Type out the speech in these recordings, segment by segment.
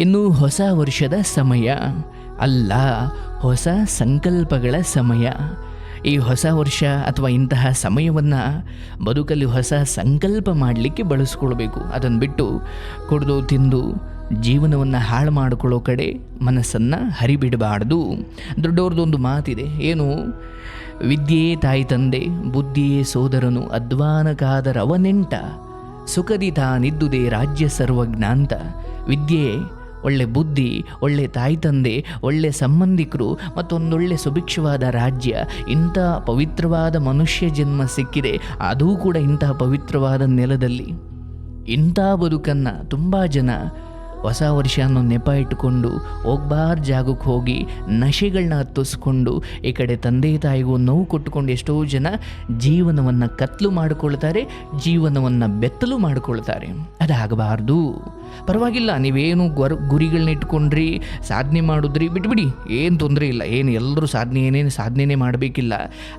ಇನ್ನು ಹೊಸ ವರ್ಷದ ಸಮಯ. ಅಲ್ಲ, ಹೊಸ ಸಂಕಲ್ಪಗಳ ಸಮಯ. ಈ ಹೊಸ ವರ್ಷ ಅಥವಾ ಇಂತಹ ಸಮಯವನ್ನು ಬದುಕಲ್ಲಿ ಹೊಸ ಸಂಕಲ್ಪ ಮಾಡಲಿಕ್ಕೆ ಬಳಸ್ಕೊಳ್ಬೇಕು. ಅದನ್ನು ಬಿಟ್ಟು ಕುಡಿದು, ತಿಂದು ಜೀವನವನ್ನು ಹಾಳು ಮಾಡಿಕೊಳ್ಳೋ ಕಡೆ ಮನಸ್ಸನ್ನು ಹರಿಬಿಡಬಾರ್ದು. ದೊಡ್ಡವ್ರದ್ದೊಂದು ಮಾತಿದೆ. ಏನು? ವಿದ್ಯೆಯೇ ತಾಯಿ ತಂದೆ, ಬುದ್ಧಿಯೇ ಸೋದರನು, ಅಧ್ವಾನಕಾದರವನೆಂಟ. ಸುಖದಿ ತಾನಿದ್ದುದೇ ರಾಜ್ಯ ಸರ್ವಜ್ಞಾಂತ. ವಿದ್ಯೆ ಒಳ್ಳೆ ಬುದ್ಧಿ, ಒಳ್ಳೆ ತಾಯಿ ತಂದೆ, ಒಳ್ಳೆ ಸಂಬಂಧಿಕರು ಮತ್ತೊಂದೊಳ್ಳೆ ಸುಭಿಕ್ಷವಾದ ರಾಜ್ಯ. ಇಂಥ ಪವಿತ್ರವಾದ ಮನುಷ್ಯ ಜನ್ಮ ಸಿಕ್ಕಿದೆ. ಅದೂ ಕೂಡ ಇಂತಹ ಪವಿತ್ರವಾದ ನೆಲದಲ್ಲಿ. ಇಂಥ ಬದುಕನ್ನು ತುಂಬ ಜನ ಹೊಸ ವರ್ಷ ಅನ್ನೋ ನೆಪ ಇಟ್ಟುಕೊಂಡು ಹೋಗ್ಬಾರ್ ಜಾಗಕ್ಕೆ ಹೋಗಿ ನಶೆಗಳನ್ನ ಹತ್ತಿಸ್ಕೊಂಡು ಈ ಕಡೆ ತಂದೆ ತಾಯಿಗೂ ನೋವು ಕೊಟ್ಟುಕೊಂಡು ಎಷ್ಟೋ ಜನ ಜೀವನವನ್ನು ಕತ್ಲು ಮಾಡಿಕೊಳ್ತಾರೆ ಜೀವನವನ್ನು ಬೆತ್ತಲು ಮಾಡಿಕೊಳ್ತಾರೆ ಅದಾಗಬಾರ್ದು. ಪರವಾಗಿಲ್ಲ, ನೀವೇನು ಗೊರ್ ಗುರಿಗಳನ್ನ ಇಟ್ಕೊಂಡ್ರಿ ಸಾಧನೆ ಮಾಡಿದ್ರಿ, ಬಿಟ್ಬಿಡಿ. ಏನು ತೊಂದರೆ ಇಲ್ಲ. ಏನು ಎಲ್ಲರೂ ಸಾಧನೆ ಏನೇನು ಸಾಧನೆನೇ ಮಾಡಬೇಕಿಲ್ಲ.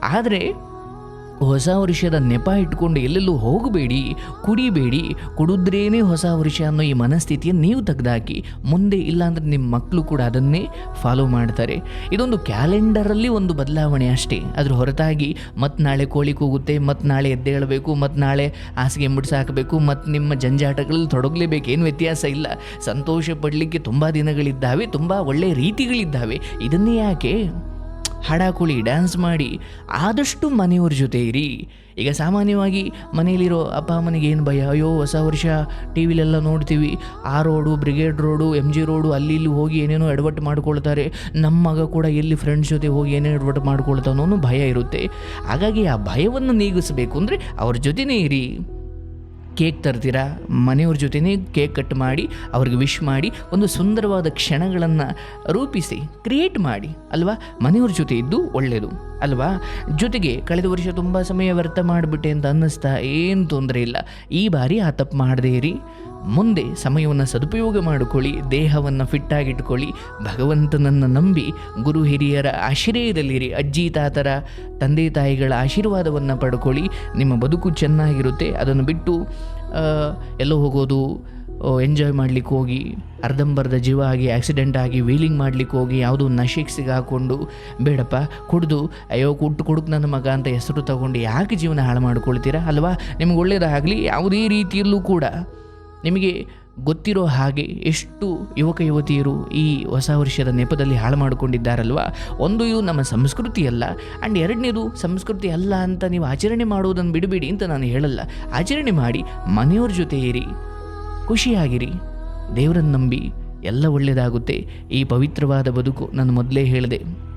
ಆದರೆ ಹೊಸ ವರ್ಷದ ನೆಪ ಇಟ್ಕೊಂಡು ಎಲ್ಲೆಲ್ಲೂ ಹೋಗಬೇಡಿ, ಕುಡಿಬೇಡಿ, ಕುಡಿದ್ರೇನೆ ಹೊಸ ವರ್ಷ ಅನ್ನೋ ಈ ಮನಸ್ಥಿತಿಯನ್ನು ನೀವು ತೆಗೆದಾಕಿ, ಮುಂದೆ ಇಲ್ಲಾಂದ್ರೆ ನಿಮ್ಮ ಮಕ್ಕಳು ಕೂಡ ಅದನ್ನೇ ಫಾಲೋ ಮಾಡ್ತಾರೆ. ಇದೊಂದು ಕ್ಯಾಲೆಂಡರಲ್ಲಿ ಒಂದು ಬದಲಾವಣೆ ಅಷ್ಟೇ. ಅದ್ರ ಹೊರತಾಗಿ ಮತ್ತು ನಾಳೆ ಕೋಳಿ ಕೂಗುತ್ತೆ ಮತ್ತು ನಾಳೆ ಎದ್ದೇಳಬೇಕು ಮತ್ತು ನಾಳೆ ಹಾಸಿಗೆ ಮುಡ್ಸಾಕಬೇಕು ಮತ್ತು ನಿಮ್ಮ ಜಂಜಾಟಗಳಲ್ಲಿ ತೊಡಗಲೇಬೇಕು. ಏನು ವ್ಯತ್ಯಾಸ ಇಲ್ಲ. ಸಂತೋಷ ಪಡಲಿಕ್ಕೆ ತುಂಬ ದಿನಗಳಿದ್ದಾವೆ, ತುಂಬ ಒಳ್ಳೆಯ ರೀತಿಗಳಿದ್ದಾವೆ. ಇದನ್ನೇ ಯಾಕೆ? ಹಾಡಾಕುಳಿ ಡ್ಯಾನ್ಸ್ ಮಾಡಿ ಆದಷ್ಟು ಮನೆಯವ್ರ ಜೊತೆ ಇರಿ. ಈಗ ಸಾಮಾನ್ಯವಾಗಿ ಮನೆಯಲ್ಲಿರೋ ಅಪ್ಪ ಅಮ್ಮನಿಗೆ ಏನು ಭಯ? ಅಯ್ಯೋ, ಹೊಸ ವರ್ಷ ಟಿ ವಿಲೆಲ್ಲ ನೋಡ್ತೀವಿ. ಆ road, Brigade Road M G road, ಅಲ್ಲಿ ಇಲ್ಲಿ ಹೋಗಿ ಏನೇನೋ ಎಡವಟ್ಟು ಮಾಡ್ಕೊಳ್ತಾರೆ. ನಮ್ಮ ಮಗ ಕೂಡ ಎಲ್ಲಿ ಫ್ರೆಂಡ್ಸ್ ಜೊತೆ ಹೋಗಿ ಏನೇನು ಎಡವಟ್ಟು ಮಾಡ್ಕೊಳ್ತಾನೋ ಭಯ ಇರುತ್ತೆ. ಹಾಗಾಗಿ ಆ ಭಯವನ್ನು ನೀಗಿಸಬೇಕು ಅಂದರೆ ಅವ್ರ ಜೊತೆನೇ ಇರಿ. ಕೇಕ್ ತರ್ತೀರಾ? ಮನೆಯವ್ರ ಜೊತೆನೇ ಕೇಕ್ ಕಟ್ ಮಾಡಿ, ಅವ್ರಿಗೆ ವಿಶ್ ಮಾಡಿ, ಒಂದು ಸುಂದರವಾದ ಕ್ಷಣಗಳನ್ನು ರೂಪಿಸಿ ಕ್ರಿಯೇಟ್ ಮಾಡಿ, ಅಲ್ವಾ? ಮನೆಯವ್ರ ಜೊತೆ ಇದ್ದು ಒಳ್ಳೆಯದು ಅಲ್ವಾ? ಜೊತೆಗೆ ಕಳೆದ ವರ್ಷ ತುಂಬ ಸಮಯ ವ್ಯರ್ಥ ಮಾಡಿಬಿಟ್ಟೆ ಅಂತ ಅನ್ನಿಸ್ತಾ, ಏನು ತೊಂದರೆ ಇಲ್ಲ. ಈ ಬಾರಿ ಆ ತಪ್ಪು ಮಾಡದೇ ಇರಿ. ಮುಂದೆ ಸಮಯವನ್ನು ಸದುಪಯೋಗ ಮಾಡಿಕೊಳ್ಳಿ, ದೇಹವನ್ನು ಫಿಟ್ಟಾಗಿಟ್ಕೊಳ್ಳಿ ಭಗವಂತನನ್ನು ನಂಬಿ ಗುರು ಹಿರಿಯರ ಆಶ್ರಯದಲ್ಲಿರಿ. ಅಜ್ಜಿ, ತಾತರ, ತಂದೆ, ತಾಯಿಗಳ ಆಶೀರ್ವಾದವನ್ನು ಪಡ್ಕೊಳ್ಳಿ. ನಿಮ್ಮ ಬದುಕು ಚೆನ್ನಾಗಿರುತ್ತೆ. ಅದನ್ನು ಬಿಟ್ಟು ಎಲ್ಲೋ ಹೋಗೋದು ಎಂಜಾಯ್ ಮಾಡ್ಲಿಕ್ಕೆ ಹೋಗಿ, ಅರ್ಧಂಬರ್ಧ ಜೀವ ಆಗಿ, ಆಕ್ಸಿಡೆಂಟ್ ಆಗಿ, ವೀಲಿಂಗ್ ಮಾಡ್ಲಿಕ್ಕೆ ಹೋಗಿ, ಯಾವುದೋ ನಶೆಗೆ ಸಿಗಾಕೊಂಡು ಬೇಡಪ್ಪ, ಕುಡ್ದು, ಅಯ್ಯೋ ಕುಟ್ಟು ಕುಡುಕ್ ನನ್ನ ಮಗ ಅಂತ ಹೆಸರು ತಗೊಂಡು ಯಾಕೆ ಜೀವನ ಹಾಳು ಮಾಡ್ಕೊಳ್ತೀರಾ? ಅಲ್ವಾ? ನಿಮ್ಗೆ ಒಳ್ಳೆಯದಾಗಲಿ ಯಾವುದೇ ರೀತಿಯಲ್ಲೂ ಕೂಡ. ನಿಮಗೆ ಗೊತ್ತಿರೋ ಹಾಗೆ ಎಷ್ಟು ಯುವಕ ಯುವತಿಯರು ಈ ಹೊಸ ವರ್ಷದ ನೆಪದಲ್ಲಿ ಹಾಳು ಮಾಡಿಕೊಂಡಿದ್ದಾರಲ್ವ? ಒಂದು ಇದು ನಮ್ಮ ಸಂಸ್ಕೃತಿ ಅಲ್ಲ ಆ್ಯಂಡ್ ಎರಡನೇದು ಸಂಸ್ಕೃತಿ ಅಲ್ಲ ಅಂತ ನೀವು ಆಚರಣೆ ಮಾಡುವುದನ್ನು ಬಿಡಬೇಡಿ ಅಂತ ನಾನು ಹೇಳಲ್ಲ. ಆಚರಣೆ ಮಾಡಿ, ಮನೆಯವ್ರ ಜೊತೆ ಇರಿ, ಖುಷಿಯಾಗಿರಿ, ದೇವರನ್ನು ನಂಬಿ, ಎಲ್ಲ ಒಳ್ಳೆಯದಾಗುತ್ತೆ ಈ ಪವಿತ್ರವಾದ ಬದುಕು ನಾನು ಮೊದಲೇ ಹೇಳಿದೆ.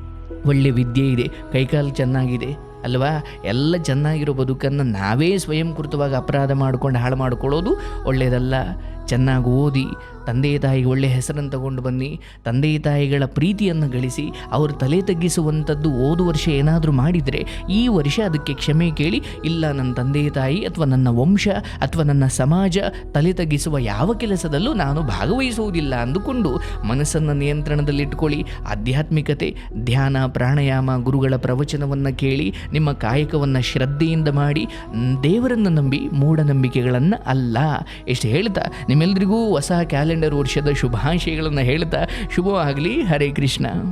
ಒಳ್ಳೆ ವಿದ್ಯೆ ಇದೆ, ಕೈಕಾಲು ಚೆನ್ನಾಗಿದೆ, ಅಲ್ವಾ? ಎಲ್ಲ ಚೆನ್ನಾಗಿರೋ ಬದುಕನ್ನು ನಾವೇ ಸ್ವಯಂಕೃತವಾಗಿ ಅಪರಾಧ ಮಾಡಿಕೊಂಡು ಹಾಳು ಮಾಡ್ಕೊಳ್ಳೋದು ಒಳ್ಳೆಯದಲ್ಲ. ಚೆನ್ನಾಗಿ ಓದಿ ತಂದೆ ತಾಯಿಗೆ ಒಳ್ಳೆಯ ಹೆಸರನ್ನು ತಗೊಂಡು ಬನ್ನಿ, ತಂದೆ ತಾಯಿಗಳ ಪ್ರೀತಿಯನ್ನು ಗಳಿಸಿ, ಅವರು ತಲೆ ತಗ್ಗಿಸುವಂಥದ್ದು ಓದು ವರ್ಷ ಏನಾದರೂ ಮಾಡಿದರೆ, ಈ ವರ್ಷ ಅದಕ್ಕೆ ಕ್ಷಮೆ ಕೇಳಿ, ಇಲ್ಲ ನನ್ನ ತಂದೆ ತಾಯಿ ಅಥವಾ ನನ್ನ ವಂಶ ಅಥವಾ ನನ್ನ ಸಮಾಜ ತಲೆ ತಗ್ಗಿಸುವ ಯಾವ ಕೆಲಸದಲ್ಲೂ ನಾನು ಭಾಗವಹಿಸುವುದಿಲ್ಲ ಅಂದುಕೊಂಡು ಮನಸ್ಸನ್ನು ನಿಯಂತ್ರಣದಲ್ಲಿಟ್ಕೊಳ್ಳಿ. ಆಧ್ಯಾತ್ಮಿಕತೆ, ಧ್ಯಾನ, ಪ್ರಾಣಾಯಾಮ, ಗುರುಗಳ ಪ್ರವಚನವನ್ನು ಕೇಳಿ, ನಿಮ್ಮ ಕಾಯಕವನ್ನು ಶ್ರದ್ಧೆಯಿಂದ ಮಾಡಿ, ದೇವರನ್ನು ನಂಬಿ ಮೂಢನಂಬಿಕೆಗಳನ್ನು ಅಲ್ಲ, ಎಷ್ಟು ಹೇಳ್ತಾ ನಿಮ್ಮೆಲ್ಲರಿಗೂ ಹೊಸ ಕ್ಯಾಲೆಂಡರ್ ವರ್ಷದ ಶುಭಾಶಯಗಳನ್ನು ಹೇಳ್ತಾ ಶುಭವಾಗಲಿ. ಹರೇ ಕೃಷ್ಣ.